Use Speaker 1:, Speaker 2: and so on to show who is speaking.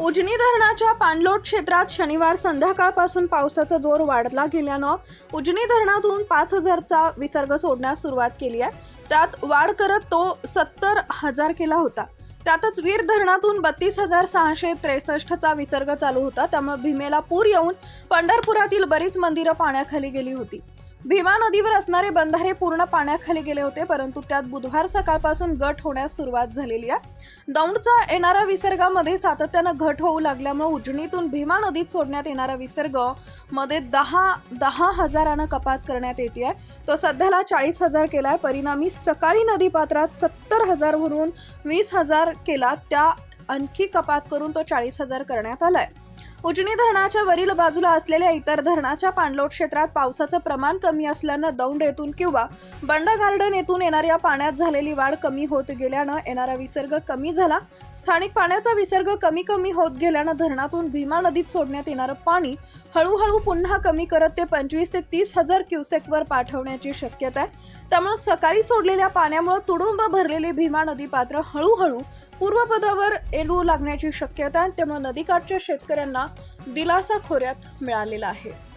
Speaker 1: उजनी धरणाच्या पाणलोट क्षेत्रात शनिवार संध्याकाळपासून पावसाचा जोर वाढला गेल्यानं उजनी धरणातून पाच हजारचा विसर्ग सोडण्यास सुरुवात केली आहे. त्यात वाढ करत तो सत्तर हजार केला होता. त्यातच वीर धरणातून बत्तीस हजार सहाशे त्रेसष्टचा विसर्ग चालू होता. त्यामुळे भीमेला पूर येऊन पंढरपुरातील बरीच मंदिरं पाण्याखाली गेली होती. भीमा नदीवर असणारे बंधारे पूर्ण पाण्याखाली गेले होते परंतु त्यात बुधवार सकाळपासून घट होण्यास सुरुवात झालेली आहे. दौंडचा येणारा विसर्गामध्ये सातत्यानं घट होऊ लागल्यामुळे उजनीतून भीमा नदीत सोडण्यात येणारा विसर्गमध्ये दहा दहा हजारानं कपात करण्यात येते आहे. तो सध्याला चाळीस हजार केला आहे परिणामी सकाळी नदीपात्रात सत्तर हजारवरून वीस हजार केला. त्या आणखी कपात करून तो चाळीस हजार करण्यात आला आहे उजनी धरणाच्या वरील बाजूला असलेल्या इतर धरणाच्या पाणलोट क्षेत्रात पावसाचं प्रमाण कमी असल्यानं दौंड येथून किंवा बंड गार्डन येथून येणाऱ्या पाण्यात झालेली वाढ कमी होत गेल्यानं येणारा विसर्ग कमी झाला. स्थानिक पाण्याचा विसर्ग कमी कमी होत गेल्यानं धरणातून भीमा नदीत सोडण्यात येणारं पाणी हळूहळू पुन्हा कमी करत ते पंचवीस ते तीस हजार क्युसेकवर पाठवण्याची शक्यता आहे. त्यामुळे सकाळी सोडलेल्या पाण्यामुळे तुडुंब भरलेली भीमा नदी पात्र हळूहळू पूर्वपदावर येऊ लागण्याची शक्यता त्यामुळे नदीकाठच्या शेतकऱ्यांना दिलासा खोऱ्यात मिळालेला आहे.